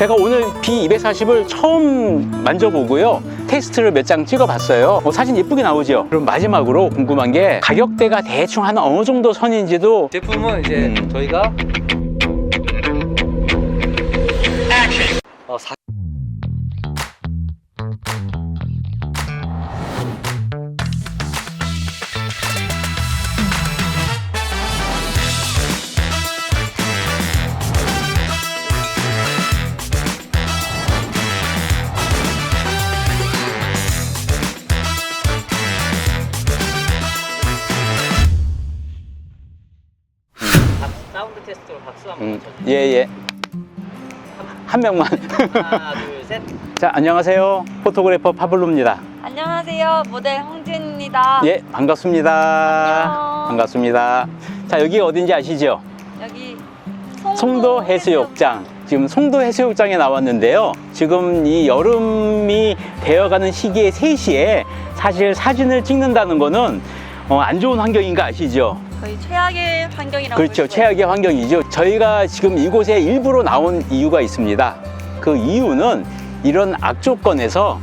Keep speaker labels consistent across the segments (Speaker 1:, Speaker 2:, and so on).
Speaker 1: 제가 오늘 B240을 처음 만져보고요 테스트를 몇 장 찍어봤어요 어, 사진 예쁘게 나오죠? 그럼 마지막으로 궁금한 게 가격대가 대충 한 어느 정도 선인지도
Speaker 2: 제품은 이제
Speaker 1: 음.
Speaker 2: 저희가 어, 4
Speaker 1: 예, 예. 한 명만.
Speaker 2: 하나, 둘, 셋.
Speaker 1: 자, 안녕하세요. 포토그래퍼 파블로입니다.
Speaker 3: 안녕하세요. 모델 홍진입니다.
Speaker 1: 예, 반갑습니다.
Speaker 3: 안녕.
Speaker 1: 반갑습니다. 자, 여기 어딘지 아시죠?
Speaker 3: 여기
Speaker 1: 송도 해수욕장. 지금 송도 해수욕장에 나왔는데요. 지금 이 여름이 되어가는 시기에 3시에 사실 사진을 찍는다는 거는 어, 안 좋은 환경인 거 아시죠?
Speaker 3: 거의 최악의 환경이라고
Speaker 1: 그렇죠. 최악의 환경이죠. 저희가 지금 이곳에 일부러 나온 이유가 있습니다. 그 이유는 이런 악조건에서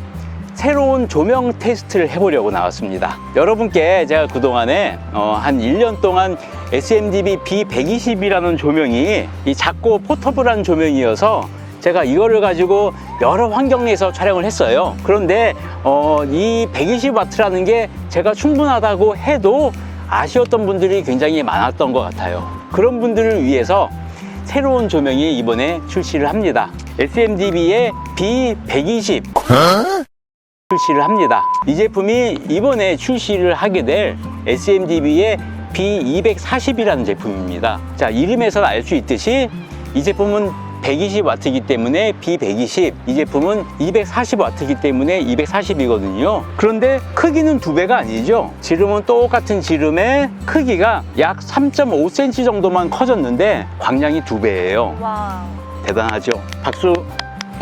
Speaker 1: 새로운 조명 테스트를 해보려고 나왔습니다. 여러분께 제가 그동안에 어, 한 1년 동안 SMDB B120이라는 조명이 이 작고 포터블한 조명이어서 제가 이거를 가지고 여러 환경 내에서 촬영을 했어요. 그런데 어, 이 120W라는 게 제가 충분하다고 해도 아쉬웠던 분들이 굉장히 많았던 것 같아요. 그런 분들을 위해서 새로운 조명이 이번에 출시를 합니다. SMDB의 B120 출시를 합니다. 이 제품이 이번에 출시를 하게 될 SMDB의 B240이라는 제품입니다. 자, 이름에서 알 수 있듯이 이 제품은 120W이기 때문에 B120, 이 제품은 240W이기 때문에 240이거든요. 그런데 크기는 두 배가 아니죠. 지름은 똑같은 지름의 크기가 약 3.5cm 정도만 커졌는데 광량이 두 배예요. 대단하죠. 박수.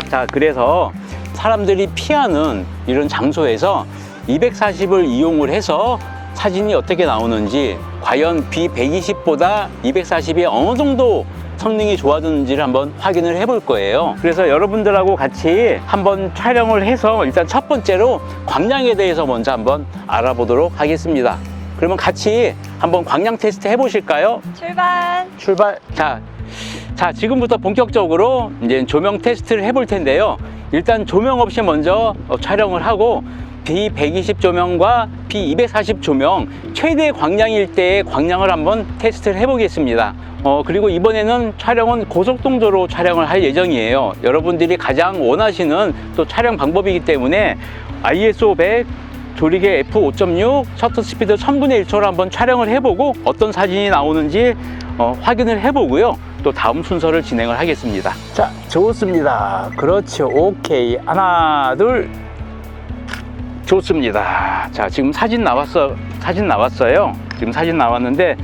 Speaker 1: 자, 그래서 사람들이 피하는 이런 장소에서 240을 이용을 해서 사진이 어떻게 나오는지 과연 B120보다 240이 어느 정도 성능이 좋아졌는지를 한번 확인을 해볼 거예요. 그래서 여러분들하고 같이 한번 촬영을 해서 일단 첫 번째로 광량에 대해서 먼저 한번 알아보도록 하겠습니다. 그러면 같이 한번 광량 테스트 해보실까요?
Speaker 3: 출발.
Speaker 1: 출발. 자, 자 지금부터 본격적으로 이제 조명 테스트를 해볼 텐데요. 일단 조명 없이 먼저 어, 촬영을 하고 B120 조명과 B240 조명 최대 광량일 때의 광량을 한번 테스트를 해보겠습니다. 어, 그리고 이번에는 촬영은 고속동조로 촬영을 할 예정이에요. 여러분들이 가장 원하시는 또 촬영 방법이기 때문에 ISO 100 조리개 F5.6 셔터 스피드 1000분의 1초로 한번 촬영을 해보고 어떤 사진이 나오는지 어, 확인을 해보고요. 또 다음 순서를 진행을 하겠습니다. 자, 좋습니다. 그렇죠. 오케이. 하나, 둘. 좋습니다. 자, 지금 사진 나왔어. 사진 나왔어요. 지금 사진 나왔는데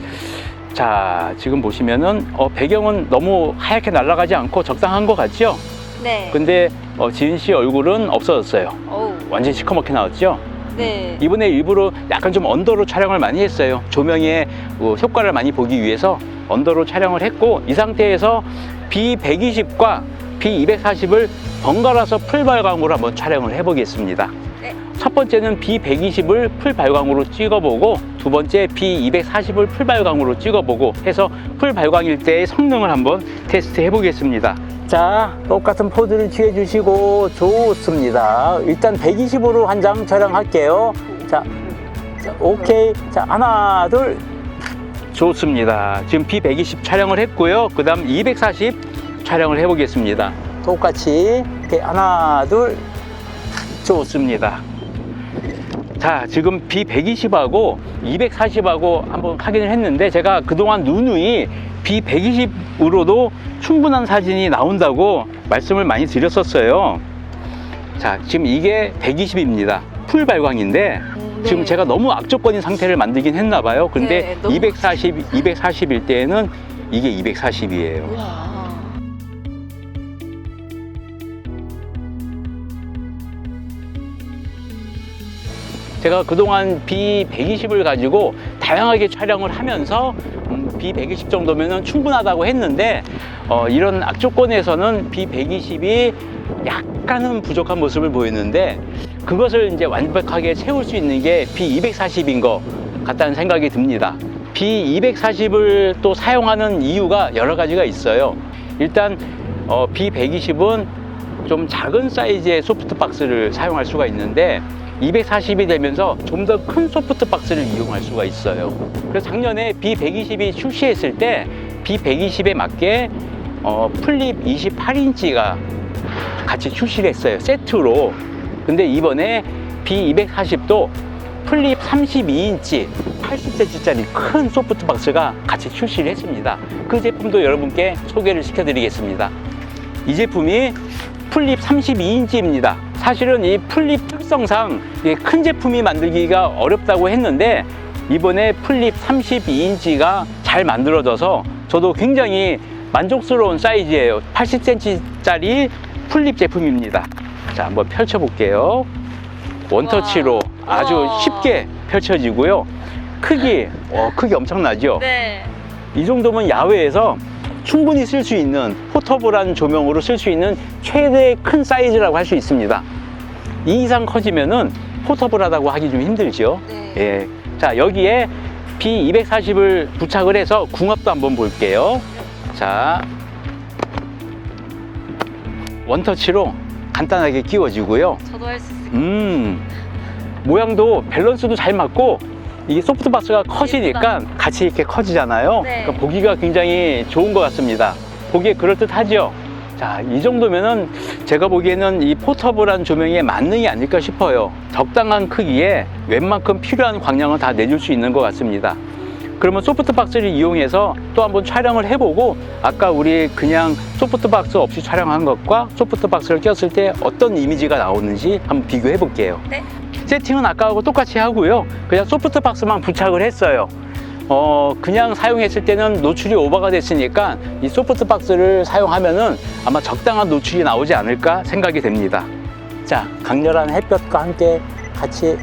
Speaker 1: 자, 지금 보시면은 어, 배경은 너무 하얗게 날아가지 않고 적당한 것 같죠?
Speaker 3: 네.
Speaker 1: 근데 어, 지은 씨 얼굴은 없어졌어요.
Speaker 3: 어우.
Speaker 1: 완전 시커멓게 나왔죠?
Speaker 3: 네.
Speaker 1: 이번에 일부러 약간 좀 언더로 촬영을 많이 했어요. 조명의 어, 효과를 많이 보기 위해서 언더로 촬영을 했고 이 상태에서 B120과 B240을 번갈아서 풀 발광으로 한번 촬영을 해보겠습니다.
Speaker 3: 네.
Speaker 1: 첫 번째는 B120을 풀 발광으로 찍어보고 두 번째 B240을 풀 발광으로 찍어보고 해서 풀 발광일 때의 성능을 한번 테스트 해보겠습니다. 자, 똑같은 포즈를 취해 주시고 좋습니다. 일단 120으로 한 장 촬영할게요. 자, 자, 오케이. 자, 하나, 둘. 좋습니다. 지금 B120 촬영을 했고요. 그 다음 240 촬영을 해보겠습니다. 똑같이. 오케이. 하나, 둘. 좋습니다. 자, 지금 B120하고 240하고 한번 확인을 했는데 제가 그동안 누누이 B120으로도 충분한 사진이 나온다고 말씀을 많이 드렸었어요. 자, 지금 이게 120입니다. 풀 발광인데
Speaker 3: 음, 네.
Speaker 1: 지금 제가 너무 악조건인 상태를 만들긴 했나 봐요. 근데
Speaker 3: 네, 너무
Speaker 1: 240, 240일 때에는 이게 240이에요.
Speaker 3: 우와.
Speaker 1: 제가 그동안 B120을 가지고 다양하게 촬영을 하면서 음, B120 정도면 충분하다고 했는데 어, 이런 악조건에서는 B120이 약간은 부족한 모습을 보이는데 그것을 이제 완벽하게 채울 수 있는 게 B240인 것 같다는 생각이 듭니다. B240을 또 사용하는 이유가 여러 가지가 있어요. 일단 어, B120은 좀 작은 사이즈의 소프트박스를 사용할 수가 있는데 240이 되면서 좀 더 큰 소프트박스를 이용할 수가 있어요. 그래서 작년에 B120이 출시했을 때 B120에 맞게 어, 플립 28인치가 같이 출시를 했어요. 세트로. 근데 이번에 B240도 플립 32인치 80cm짜리 큰 소프트박스가 같이 출시를 했습니다. 그 제품도 여러분께 소개를 시켜드리겠습니다. 이 제품이 플립 32인치입니다. 사실은 이 플립 특성상 큰 제품이 만들기가 어렵다고 했는데 이번에 플립 32인치가 잘 만들어져서 저도 굉장히 만족스러운 사이즈예요. 80cm짜리 플립 제품입니다. 자, 한번 펼쳐 볼게요. 원터치로
Speaker 3: 와.
Speaker 1: 아주
Speaker 3: 우와.
Speaker 1: 쉽게 펼쳐지고요. 크기, 어, 크기 엄청나죠?
Speaker 3: 네.
Speaker 1: 이 정도면 야외에서 충분히 쓸 수 있는 포터블한 조명으로 쓸 수 있는 최대 큰 사이즈라고 할 수 있습니다. 이 이상 커지면은 포터블하다고 하기 좀 힘들죠.
Speaker 3: 네.
Speaker 1: 예. 자, 여기에 B240을 부착을 해서 궁합도 한번 볼게요. 자, 원터치로 간단하게 끼워지고요.
Speaker 3: 저도 할 수 있을 것
Speaker 1: 음, 모양도 밸런스도 잘 맞고 이게 소프트박스가 커지니까 같이 이렇게 커지잖아요.
Speaker 3: 네.
Speaker 1: 그러니까 보기가 굉장히 좋은 것 같습니다. 보기에 그럴듯하죠? 자, 이 정도면은 제가 보기에는 이 포터블한 조명의 만능이 아닐까 싶어요. 적당한 크기에 웬만큼 필요한 광량을 다 내줄 수 있는 것 같습니다. 그러면 소프트박스를 이용해서 또 한번 촬영을 해보고 아까 우리 그냥 소프트박스 없이 촬영한 것과 소프트박스를 꼈을 때 어떤 이미지가 나오는지 한번 비교해 볼게요.
Speaker 3: 네.
Speaker 1: 세팅은 아까하고 똑같이 하고요. 그냥 소프트박스만 부착을 했어요. 어, 그냥 사용했을 때는 노출이 오버가 됐으니까 이 소프트 박스를 사용하면은 아마 적당한 노출이 나오지 않을까 생각이 됩니다. 자, 강렬한 햇볕과 함께 같이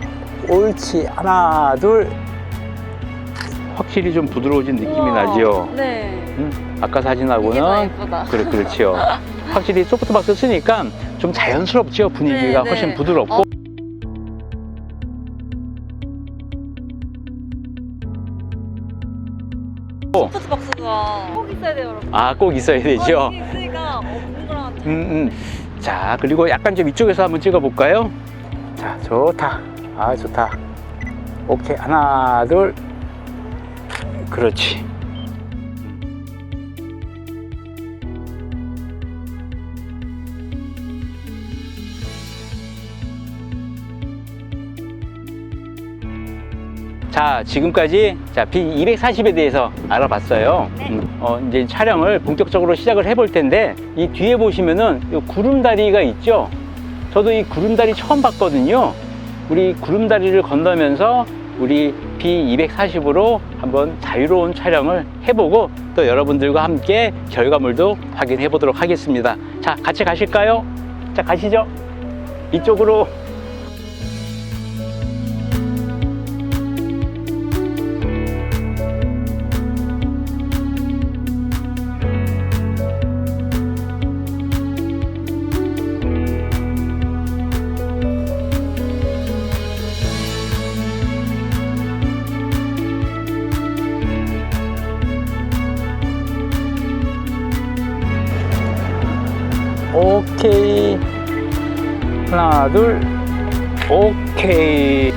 Speaker 1: 옳지. 하나, 둘. 확실히 좀 부드러워진. 느낌이
Speaker 3: 우와.
Speaker 1: 나죠.
Speaker 3: 네.
Speaker 1: 음, 아까 사진하고는. 그래 그렇죠. 확실히 소프트 박스 쓰니까 좀 자연스럽죠. 분위기가
Speaker 3: 네,
Speaker 1: 훨씬
Speaker 3: 네.
Speaker 1: 부드럽고.
Speaker 3: 어. 소프트 박스가 꼭 있어야 돼요, 여러분.
Speaker 1: 아, 꼭 있어야 되죠.
Speaker 3: 어, 이게 있으니까 어, 궁금한 것 같아요.
Speaker 1: 음, 음. 자, 그리고 약간 좀 이쪽에서 한번 찍어볼까요? 자, 좋다. 아, 좋다. 오케이. 하나, 둘. 그렇지. 자, 지금까지 자, B240에 대해서 알아봤어요.
Speaker 3: 네.
Speaker 1: 음, 어, 이제 촬영을 본격적으로 시작을 해볼 텐데, 이 뒤에 보시면은 이 구름다리가 있죠? 저도 이 구름다리 처음 봤거든요. 우리 구름다리를 건너면서 우리 B240으로 한번 자유로운 촬영을 해보고 또 여러분들과 함께 결과물도 확인해 보도록 하겠습니다. 자, 같이 가실까요? 자, 가시죠. 이쪽으로. 하나, 둘. 오케이.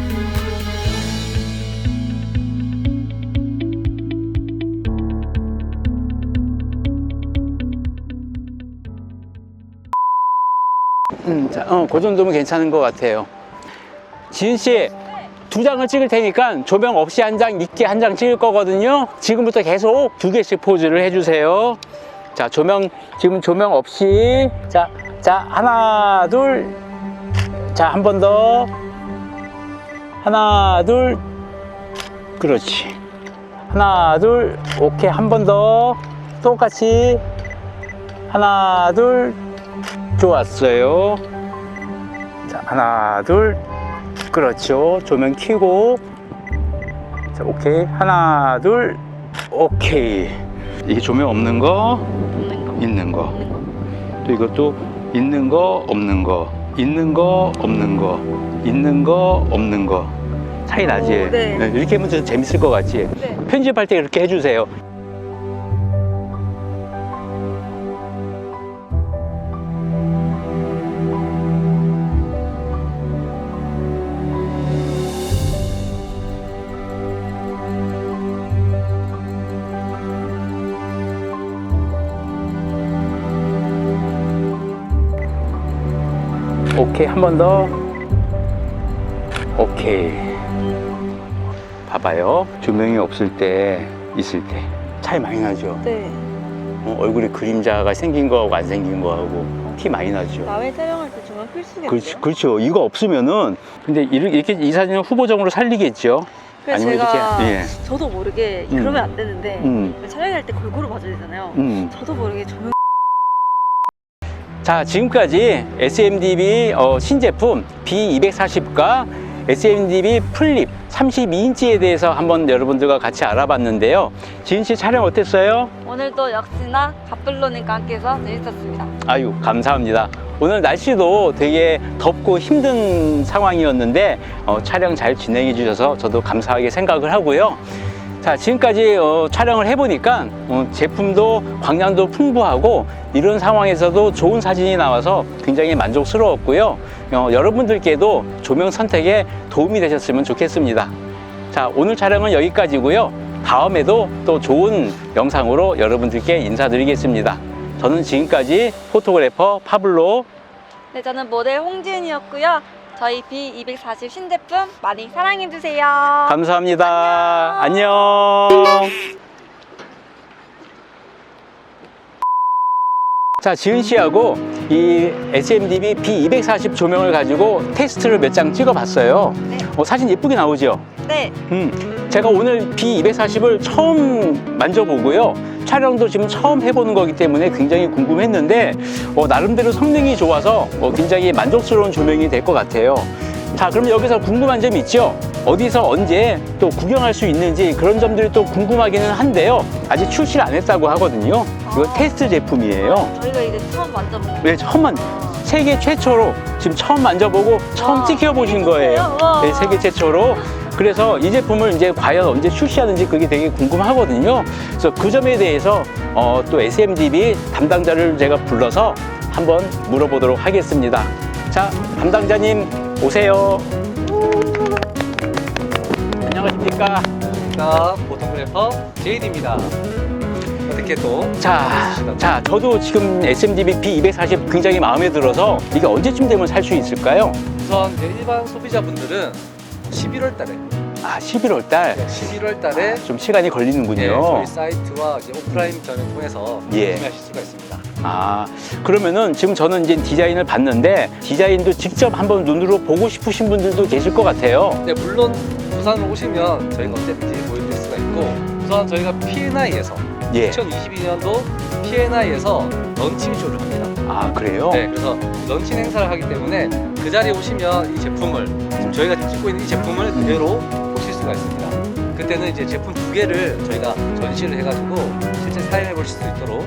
Speaker 1: 음, 자, 어, 그 정도면 괜찮은 것 같아요. 지은 씨, 두 장을 찍을 테니까 조명 없이 한 장, 있게 한 장 찍을 거거든요. 지금부터 계속 두 개씩 포즈를 해주세요. 자, 조명, 지금 조명 없이. 자, 자, 하나, 둘. 자, 한 번 더. 하나, 둘. 그렇지. 하나, 둘. 오케이. 한 번 더. 똑같이. 하나, 둘. 좋았어요. 자, 하나, 둘. 그렇죠. 조명 켜고. 자, 오케이. 하나, 둘. 오케이. 이게 조명 없는 거. 있는 거. 또 이것도 있는 거, 없는 거. 있는 거, 없는 거. 있는 거, 없는 거. 차이 나지?
Speaker 3: 오, 네.
Speaker 1: 이렇게 하면 좀 재밌을 것 같지?
Speaker 3: 네.
Speaker 1: 편집할 때 그렇게 해주세요. 오케이 한 번 더. 오케이. 봐봐요. 조명이 없을 때, 있을 때 차이 많이 나죠.
Speaker 3: 네.
Speaker 1: 어, 얼굴에 그림자가 생긴 거하고 안 생긴 거하고 티 많이 나죠.
Speaker 3: 남의 촬영할 때 정말 필수겠네요.
Speaker 1: 그렇죠, 그렇죠. 이거 없으면은 근데 이렇게, 이렇게 이 사진은 후보적으로 살리겠죠.
Speaker 3: 그래서
Speaker 1: 아니면
Speaker 3: 제가
Speaker 1: 이렇게, 예.
Speaker 3: 저도 모르게
Speaker 1: 음.
Speaker 3: 그러면 안 되는데
Speaker 1: 음,
Speaker 3: 촬영할 때 골고루 봐줘야 되잖아요.
Speaker 1: 음.
Speaker 3: 저도 모르게 조명
Speaker 1: 자, 지금까지 SMDB 어, 신제품 B240과 SMDB 플립 32인치에 대해서 한번 여러분들과 같이 알아봤는데요. 지은 씨 촬영 어땠어요?
Speaker 3: 오늘도 역시나 갑블로님과 함께해서 재밌었습니다.
Speaker 1: 아유 감사합니다. 오늘 날씨도 되게 덥고 힘든 상황이었는데 어, 촬영 잘 진행해 주셔서 저도 감사하게 생각을 하고요. 자 지금까지 어, 촬영을 해보니까 어, 제품도 광량도 풍부하고 이런 상황에서도 좋은 사진이 나와서 굉장히 만족스러웠고요. 어, 여러분들께도 조명 선택에 도움이 되셨으면 좋겠습니다. 자 오늘 촬영은 여기까지고요. 다음에도 또 좋은 영상으로 여러분들께 인사드리겠습니다. 저는 지금까지 포토그래퍼 파블로
Speaker 3: 네, 저는 모델 홍지은이었고요. 저희 B240 신제품 많이 사랑해주세요.
Speaker 1: 감사합니다. 안녕. 자, 지은 씨하고 이 SMDB B240 조명을 가지고 테스트를 몇 장 찍어봤어요.
Speaker 3: 네.
Speaker 1: 어, 사진 예쁘게 나오죠?
Speaker 3: 네,
Speaker 1: 음, 제가 오늘 B240을 처음 만져보고요. 촬영도 지금 처음 해보는 거기 때문에 굉장히 궁금했는데, 어, 나름대로 성능이 좋아서 어, 굉장히 만족스러운 조명이 될 것 같아요. 자, 그럼 여기서 궁금한 점 있죠? 어디서 언제 또 구경할 수 있는지 그런 점들이 또 궁금하기는 한데요. 아직 출시를 안 했다고 하거든요. 이거
Speaker 3: 아.
Speaker 1: 테스트 제품이에요.
Speaker 3: 저희가 이제 처음 만져보는
Speaker 1: 네, 처음 만 세계 최초로 지금 처음 만져보고 처음
Speaker 3: 와,
Speaker 1: 찍혀보신 거예요. 네, 세계 최초로. 그래서 이 제품을 이제 과연 언제 출시하는지 그게 되게 궁금하거든요. 그래서 그 점에 대해서 어, 또 SMDB 담당자를 제가 불러서 한번 물어보도록 하겠습니다. 자, 담당자님 오세요. 안녕하십니까.
Speaker 2: 자, 포토그래퍼 제이디입니다. 어떻게 또?
Speaker 1: 자, 자, 저도 지금 SMDB B240 굉장히 마음에 들어서 이게 언제쯤 되면 살 수 있을까요?
Speaker 2: 우선 이제 일반 소비자분들은 11월 달에,
Speaker 1: 아, 11월 달.
Speaker 2: 11월 달에
Speaker 1: 좀 시간이
Speaker 2: 네,
Speaker 1: 걸리는군요.
Speaker 2: 저희 사이트와 이제 오프라인점을 통해서
Speaker 1: 예.
Speaker 2: 구매하실 수가 있습니다.
Speaker 1: 아, 그러면은 지금 저는 이제 디자인을 봤는데 디자인도 직접 한번 눈으로 보고 싶으신 분들도 계실 것 같아요.
Speaker 2: 네, 물론 부산으로 오시면 저희가 언제든지 보여드릴 수가 있고 우선 저희가 P&I에서
Speaker 1: 예.
Speaker 2: 2022년도 P&I에서 런칭 쇼를 합니다.
Speaker 1: 아, 그래요?
Speaker 2: 네, 그래서 런칭 행사를 하기 때문에 그 자리에 오시면 이 제품을 지금 저희가 찍고 있는 이 제품을 그대로 보실 수가 있습니다. 그때는 이제 제품 두 개를 저희가 전시를 해가지고 실제 사용해 보실 수 있도록.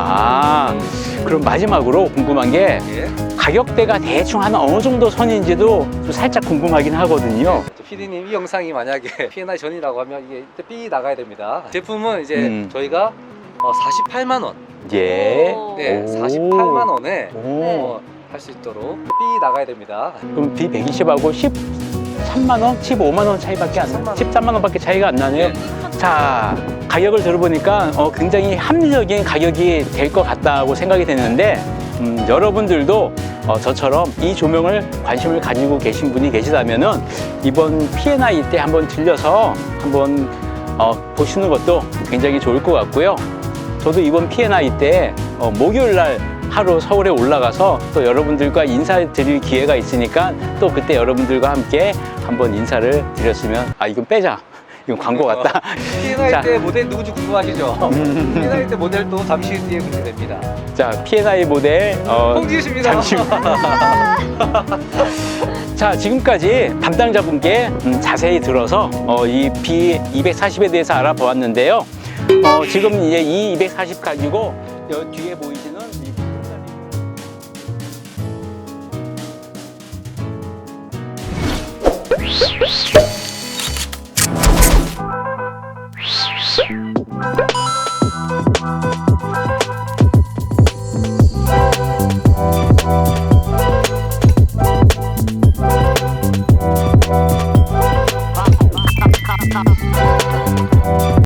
Speaker 1: 아, 그럼 마지막으로 궁금한 게
Speaker 2: 예.
Speaker 1: 가격대가 대충 한 어느 정도 선인지도 좀 살짝 궁금하긴 하거든요.
Speaker 2: PD님 이 영상이 만약에 P&I 전이라고 하면 이게 이때 삐 나가야 됩니다. 제품은 이제
Speaker 1: 음.
Speaker 2: 저희가 어, 48만 원,
Speaker 1: 예.
Speaker 3: 오.
Speaker 2: 네,
Speaker 1: 오.
Speaker 2: 48만 원에
Speaker 1: 오.
Speaker 2: 어, 할 수 있도록 삐 나가야 됩니다.
Speaker 1: 그럼 B120하고 13만 원, 15만 원 차이밖에 안 나.
Speaker 2: 13만
Speaker 1: 13만 원밖에 차이가 안 나네요.
Speaker 2: 네.
Speaker 1: 자, 가격을 들어보니까 어, 굉장히 합리적인 가격이 될 것 같다고 생각이 되는데 음, 여러분들도 어, 저처럼 이 조명을 관심을 가지고 계신 분이 계시다면은 이번 P&I 때 한번 들려서 한번 어, 보시는 것도 굉장히 좋을 것 같고요. 저도 이번 P&I 때 어, 목요일 날 하루 서울에 올라가서 또 여러분들과 인사드릴 기회가 있으니까 또 그때 여러분들과 함께 한번 인사를 드렸으면 아 이건 빼자 이거 광고 같다.
Speaker 2: P&I
Speaker 1: 자.
Speaker 2: 때 모델 누구지 궁금하시죠? P&I 때 모델도 잠시 뒤에 공개됩니다.
Speaker 1: 자, P&I 모델 어,
Speaker 2: 홍지우십니다.
Speaker 1: 잠시 후. 자, 지금까지 담당자분께 음, 자세히 들어서 어, 이 B240에 대해서 알아보았는데요. 어, 지금 이제 이240 가지고 여 뒤에 보이시는 Shh, shh, shh.